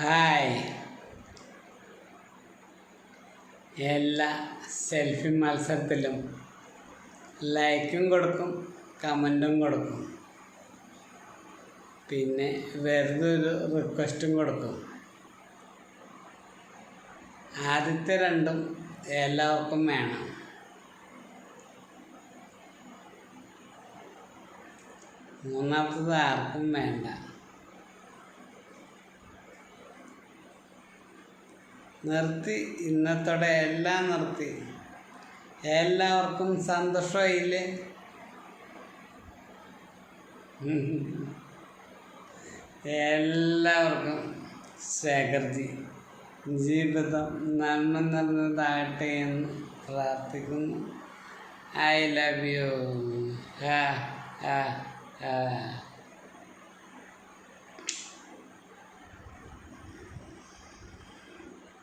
Hi എല്ലാ selfie മത്സരത്തിലും ലൈക്കും കൊടുക്കും കമന്റും കൊടുക്കും. പിന്നെ വെറുതെ ഒരു റിക്വസ്റ്റും കൊടുക്കും. ആദ്യത്തെ രണ്ടും എല്ലാവർക്കും വേണം. മൂന്നാമത്തത് ആർക്കും വേണ്ട. നിർത്തി ഇന്നത്തോടെ എല്ലാം നിർത്തി. എല്ലാവർക്കും സന്തോഷമായില്ലേ? എല്ലാവർക്കും ശേഖർജി ജീവിതം നന്മ നിറഞ്ഞതാകട്ടെ എന്ന് പ്രാർത്ഥിക്കുന്നു. I love you. ഹാ ഹാ.